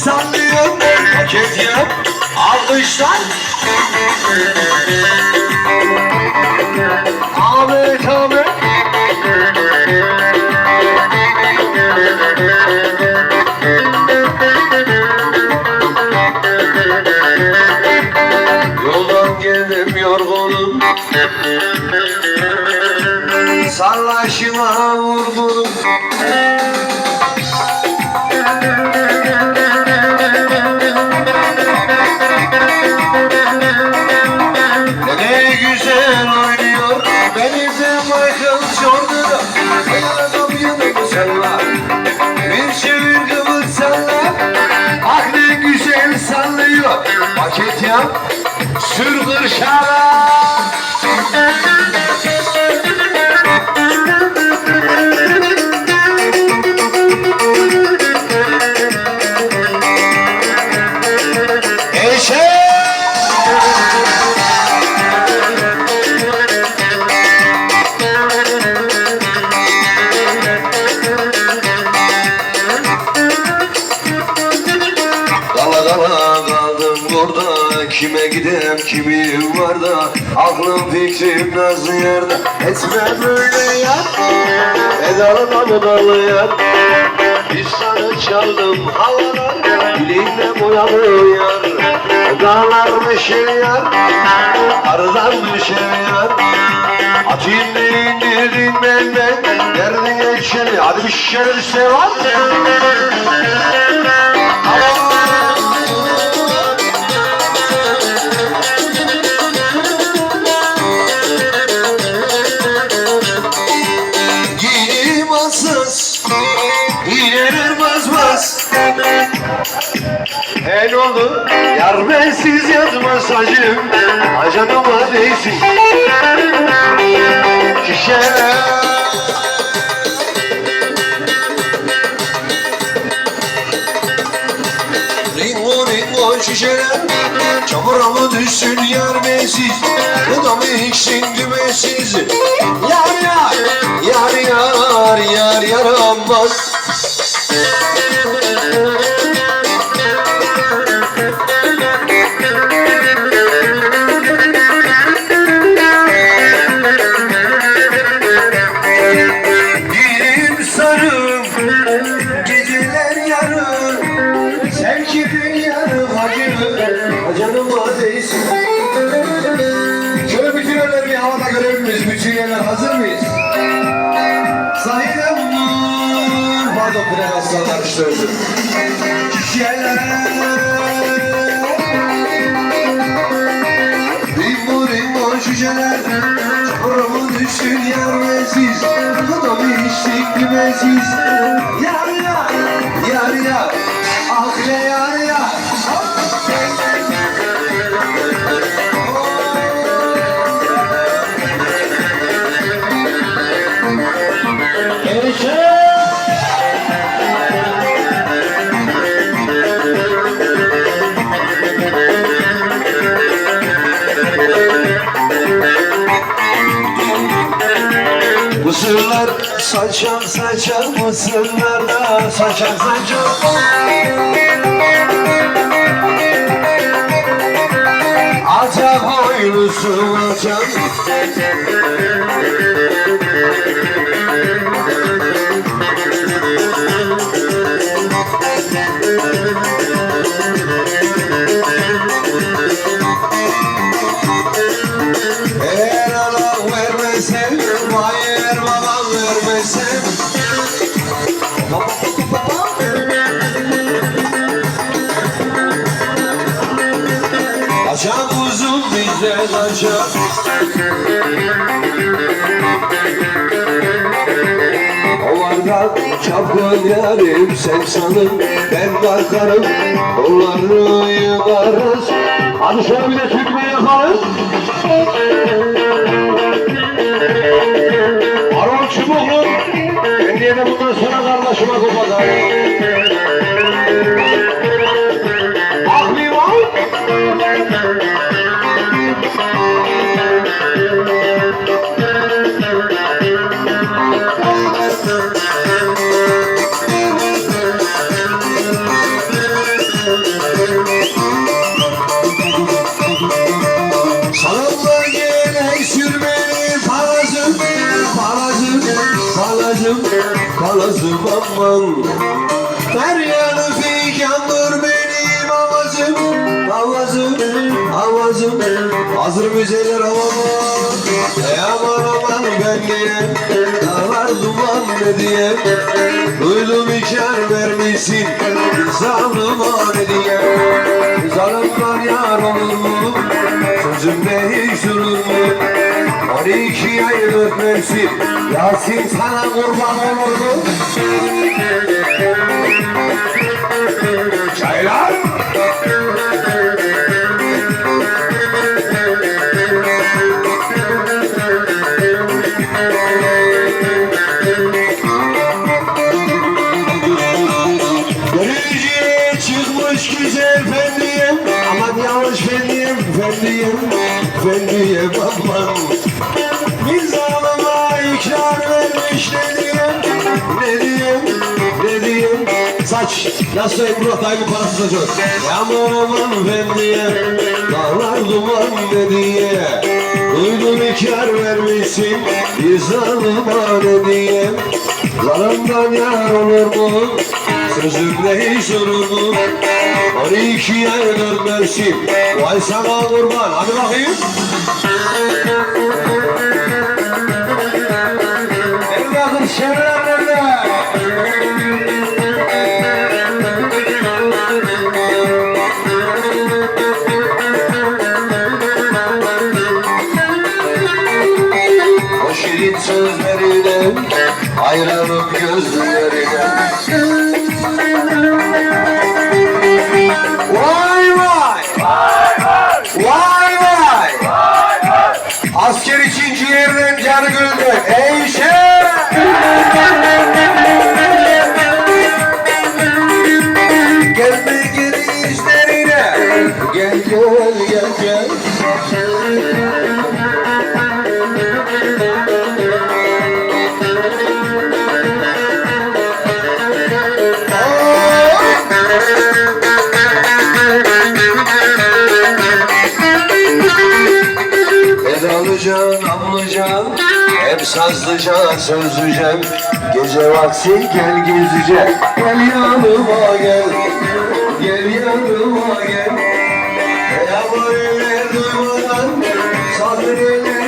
sallıyor Paket yap Jordan'a Ayağım yanımı salla Bir çevir kıvır salla Ah güzel sallıyor. Paket yap Sür kırşara kimi var da Aklım fikrim nazlı yerde. Etme böyle ya Edalı budalı ya Bir sana çaldım havalar Dilimle boyalı yar. Dağlar düşer yar düşer yar. Atayım da indirdin benden Derdin geçeni Hadi bir şişeler sevan Giyinim Ne oldu? Yar bensiz yazmaz acım Acanıma değsin. Şişeler Ringo ringo şişeler Çamura mı düşsün yar bensiz? Bu da mı içsin dümesiz? Yar yar Yar yar yar yaramaz Geceler yarım Sen kimin yarım hacı Canıma değsin Şöyle bütün yerler bir havada görebilir miyiz? Bütün yerler hazır mıyız? Sahiden Pardon Aslanlar işte özür Şişeler bensiz Bu da bir işlik Yar yar Yar yar. Ah ne yar yar Mısırlar saçar saçar Mısırlar da saçar saçar Ata boylusu açar Eğer bize açar Ovardan çapkın sen sanın Ben bakarım. Onları yıkarız Hadi şöyle bir de tütme yakarız. Arol çubuklu Ben diye de bundan sonra kardeşime kupada Müzeler havama Ey aman aman ben diye Dağlar duman ne diye Duydum ikar vermişsin Zalıma ne diye Zalimler yar olur mu? Sözümde hiç durur mu? 12 ay dört Yasin sana kurban olur mu? Çaylar fendiyem aman Bir zalıma ikrar vermiş ne diyem, ne diyem, ne diyem Saç, nasıl Emrah Tayyip parası saçıyor Aman aman fendiyem, dağlar duman ne diye Duydum ikrar vermişsin, bir zalıma ne diyem Zalimden yar olur mu? Sözümle hiç olur mu? 12 ay dört mevsim Vay sana kurban. Hadi bakayım. Evladım şevler nerede? O sazlıca, sözlücem Gece vakti gel gizlice, gel yanıma gel Gel yanıma gel. Yağmur eller duymadan, sabreler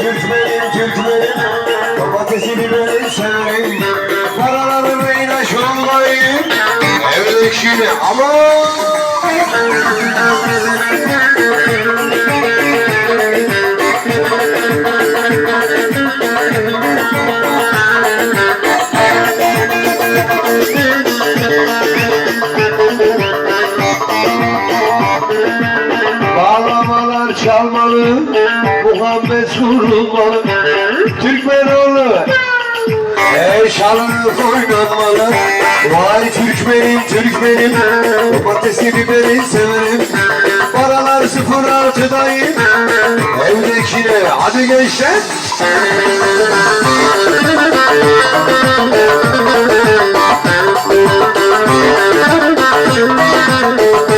Türkmenim Türkmenim. Domatesi biberi severim Paraları beyne şurlayın Evdekini aman Muhammed vurulmalı, Türkmenoğlu. Ey şalını oynanmalı, vay Türkmenim, Türkmenim, domatesi biberi severim. Paralar sıfır altıdayım, evdekine hadi gençler. Karanfilin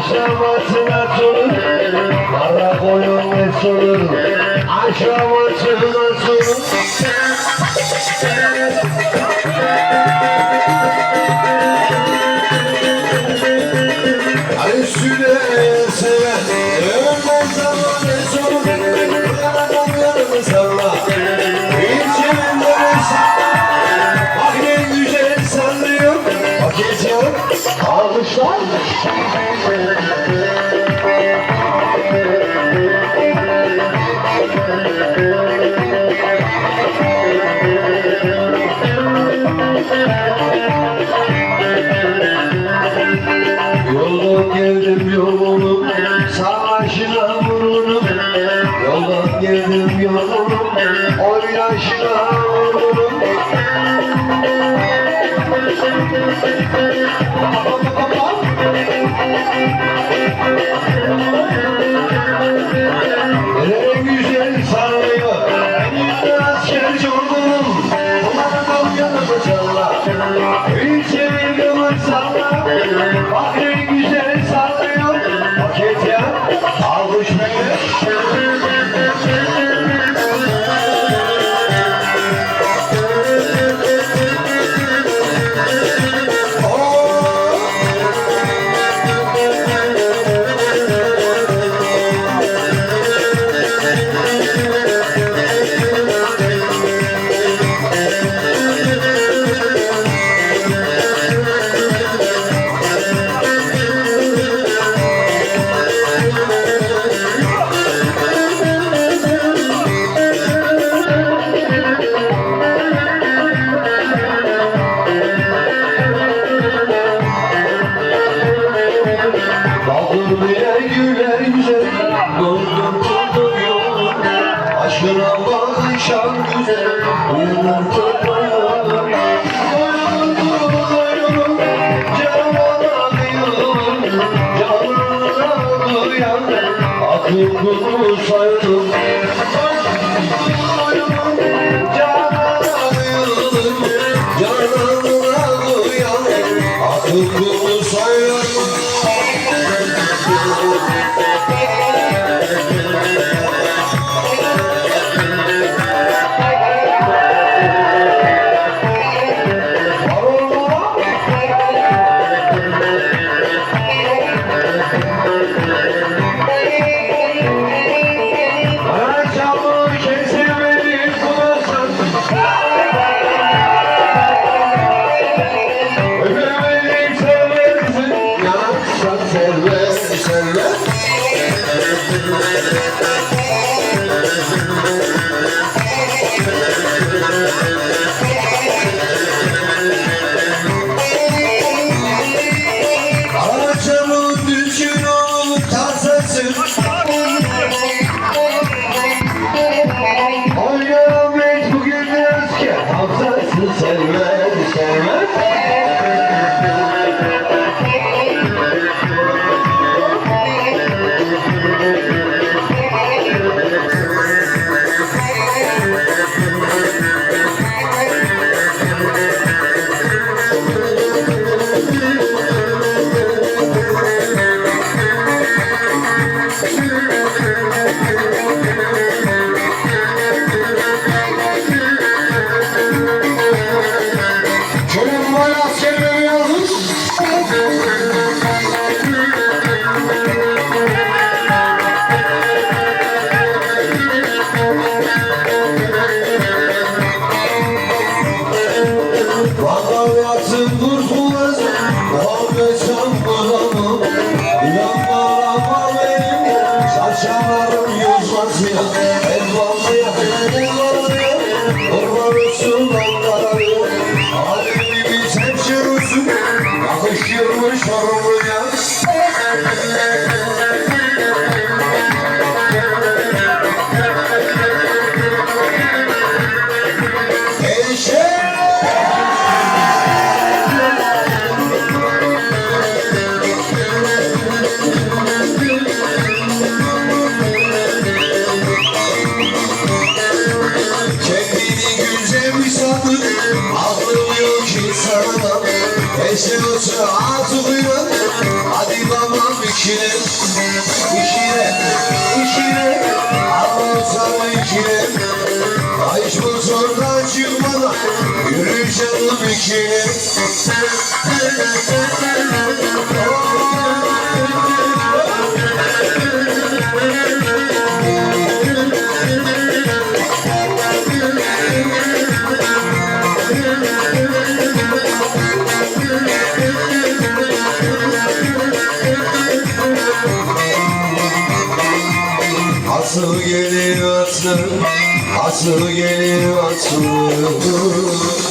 Aşamasına sunur Para koyun mesulur Aşamasına nosso. içine, içine, anlatsana içine. Aşk bu zordan çıkmadan yürü canım içine. Oh, Asıl geliyor asıl Asıl geliyor asıl.